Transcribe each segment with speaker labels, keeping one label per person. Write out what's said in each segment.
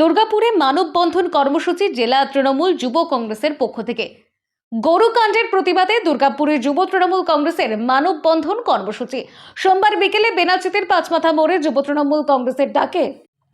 Speaker 1: দুর্গাপুরে মানববন্ধন কর্মসূচি জেলা তৃণমূল যুব কংগ্রেসের পক্ষ থেকে। গরুকাণ্ডের প্রতিবাদে দুর্গাপুরের যুব তৃণমূল কংগ্রেসের মানববন্ধন কর্মসূচি। সোমবার বিকেলে বেনাচিতের পাঁচমাথা মোড়ে যুব তৃণমূল কংগ্রেসের ডাকে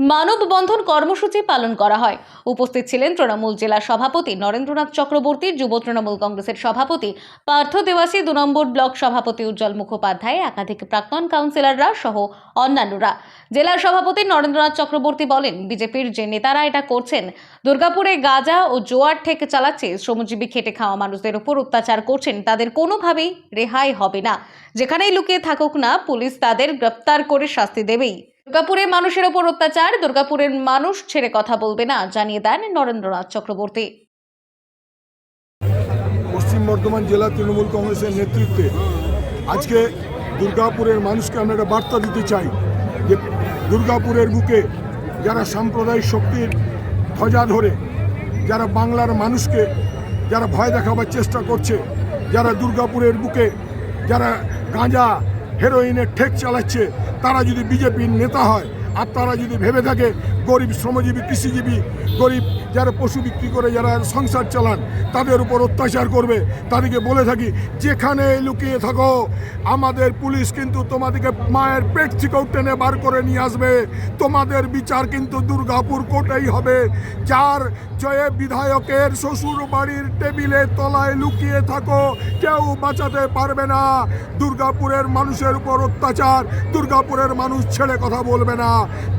Speaker 1: মানববন্ধন কর্মসূচি পালন করা হয়। উপস্থিত ছিলেন তৃণমূল জেলা সভাপতি নরেন্দ্রনাথ চক্রবর্তী, যুব তৃণমূল কংগ্রেসের সভাপতি পার্থ দেবাসী দু নম্বর ব্লক সভাপতি উজ্জ্বল মুখোপাধ্যায়, একাধিক প্রাক্তন কাউন্সিলররা সহ অন্যান্যরা। জেলা সভাপতি নরেন্দ্রনাথ চক্রবর্তী বলেন, বিজেপির যে নেতারা এটা করছেন, দুর্গাপুরে গাজা ও জোয়ার ঠেকে চালাচ্ছে, শ্রমজীবী খেটে খাওয়া মানুষদের উপর অত্যাচার করছেন, তাদের কোনোভাবেই রেহাই হবে না। যেখানেই লুকিয়ে থাকুক না, পুলিশ তাদের গ্রেপ্তার করে শাস্তি দেবেই। দুর্গাপুরে মানুষের ওপর অত্যাচার, দুর্গাপুরের মানুষ ছেড়ে কথা বলবে না, জানিয়ে দেন নরেন্দ্রনাথ চক্রবর্তী।
Speaker 2: পশ্চিম বর্ধমান জেলা তৃণমূল কংগ্রেসের নেতৃত্বে আজকে দুর্গাপুরের মানুষকে আমরা একটা বার্তা দিতে চাই যে দুর্গাপুরের বুকে যারা সাম্প্রদায়িক শক্তির ধ্বজা ধরে, যারা বাংলার মানুষকে যারা ভয় দেখাবার চেষ্টা করছে, যারা দুর্গাপুরের বুকে যারা গাঁজা হেরোইনের ঠেক চালাচ্ছে তারা যদি বিজেপির নেতা হয় আর তারা যদি ভেবে থাকে গরিব, শ্রমজীবী, কৃষিজীবী, গরিব, যারা পশু বিক্রি করে, যারা সংসার চালান, তাদের উপর অত্যাচার করবে। তাদেরকে বলে থাকি, যেখানে লুকিয়ে থাকো, আমাদের পুলিশ কিন্তু তোমাদেরকে মায়ের পেট থেকেও টেনে বার করে নিয়ে আসবে। তোমাদের বিচার কিন্তু দুর্গাপুর কোর্টেই হবে। যার জয়ে বিধায়কের শ্বশুর বাড়ির টেবিলে তলায় লুকিয়ে থাকো, কেউ বাঁচাতে পারবে না। দুর্গাপুরের মানুষের উপর অত্যাচার, দুর্গাপুরের মানুষ ছেড়ে কথা বলবে না।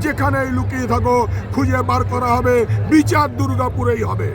Speaker 2: যেখানেই লুকিয়ে থাকো খুঁজে বার করা হবে। বিচার দুর্গাপুরেই হবে।